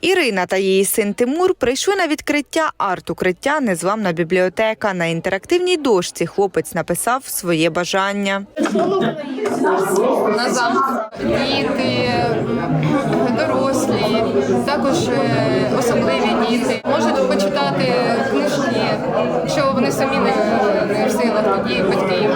Ірина та її син Тимур прийшли на відкриття арт-укриття Незламна бібліотека. На інтерактивній дошці хлопець написав своє бажання. на. Діти, дорослі, також е, особливі діти можуть почитати книжки, що вони самі не, в силах, тоді батьки їм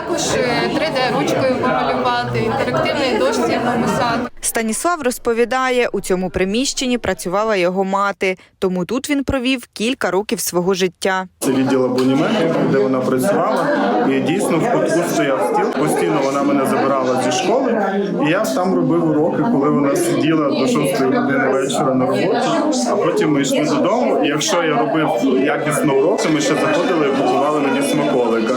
також е, 3D ручкою помалювати, інтерактивної дошці написати. Станіслав розповідає, у цьому приміщенні працювала його мати, тому тут він провів кілька років свого життя. Це відділ абонементів, де вона працювала. І дійсно в кутку стояв стіл. Постійно вона мене забирала зі школи. І я там робив уроки, коли вона сиділа до 6 години вечора на роботі. А потім ми йшли додому. І якщо я робив якісно уроки, ми ще заходили і купували мені смаколика.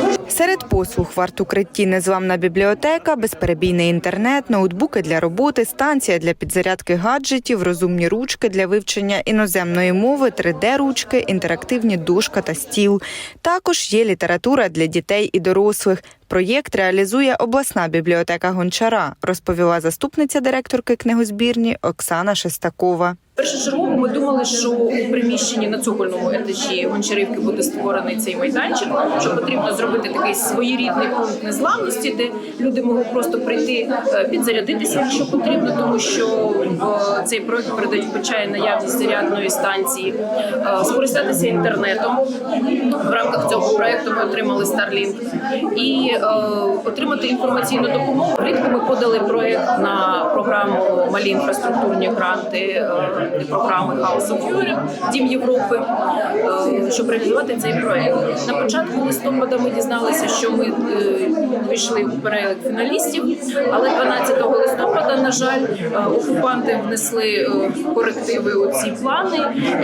Послуг в арт-укритті Незламна бібліотека, безперебійний інтернет, ноутбуки для роботи, станція для підзарядки гаджетів, розумні ручки для вивчення іноземної мови, 3D-ручки, інтерактивні дошка та стіл. Також є література для дітей і дорослих. Проєкт реалізує обласна бібліотека Гончара, розповіла заступниця директорки книгозбірні Оксана Шестакова. Першочергово ми думали, що у приміщенні на цокольному етажі гончарівки буде створений цей майданчик, що потрібно зробити такий своєрідний пункт незламності, де люди могли просто прийти е, підзарядитися, якщо потрібно, тому що цей проект передбачає наявність зарядної станції, е, скористатися інтернетом. В рамках цього проекту ми отримали Starlink і е, отримати інформаційну допомогу. Влітку ми подали проект на програму Малі інфраструктурні гранти. е, програми House of Europe, Дім Європи, щоб реалізувати цей проект. На початку листопада ми дізналися, що ми війшли у перелік фіналістів, але 12 листопада, на жаль, окупанти внесли е, корективи у ці плани.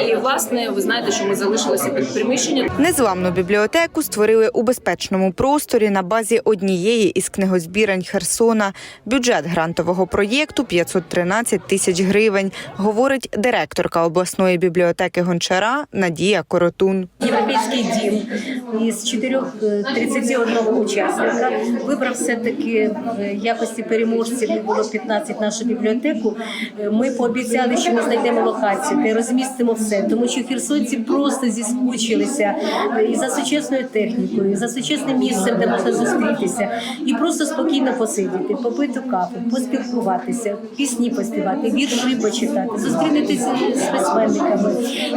І власне ви знаєте, що ми залишилися під приміщенням. Незламну бібліотеку створили у безпечному просторі на базі однієї із книгозбірень Херсона. Бюджет грантового проєкту 513 тисяч гривень, говорить директорка обласної бібліотеки Гончара Надія Коротун. Європейський дім із чотирьох е, 31 учасника вибрав все-таки в якості переможців, було 15 нашу бібліотеку. Е, Ми пообіцяли, що ми знайдемо локацію, де розмістимо все, тому що херсонці просто зіскучилися і за сучасною технікою, і за сучасним місцем, де можна зустрітися, і просто спокійно посидіти, попити каву, поспілкуватися, пісні поспівати, вірші почитати, зустрінутися з письменниками,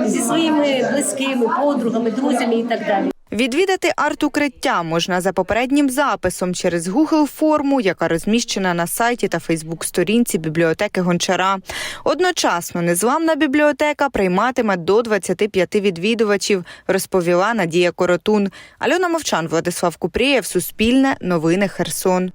зі своїми близькими, подругами, друзями і так далі. Відвідати арт-укриття можна за попереднім записом через Google форму, яка розміщена на сайті та Фейсбук-сторінці бібліотеки Гончара. Одночасно незламна бібліотека прийматиме до 25 відвідувачів, розповіла Надія Коротун. Альона Мовчан, Владислав Купрієв, Суспільне, Новини Херсон.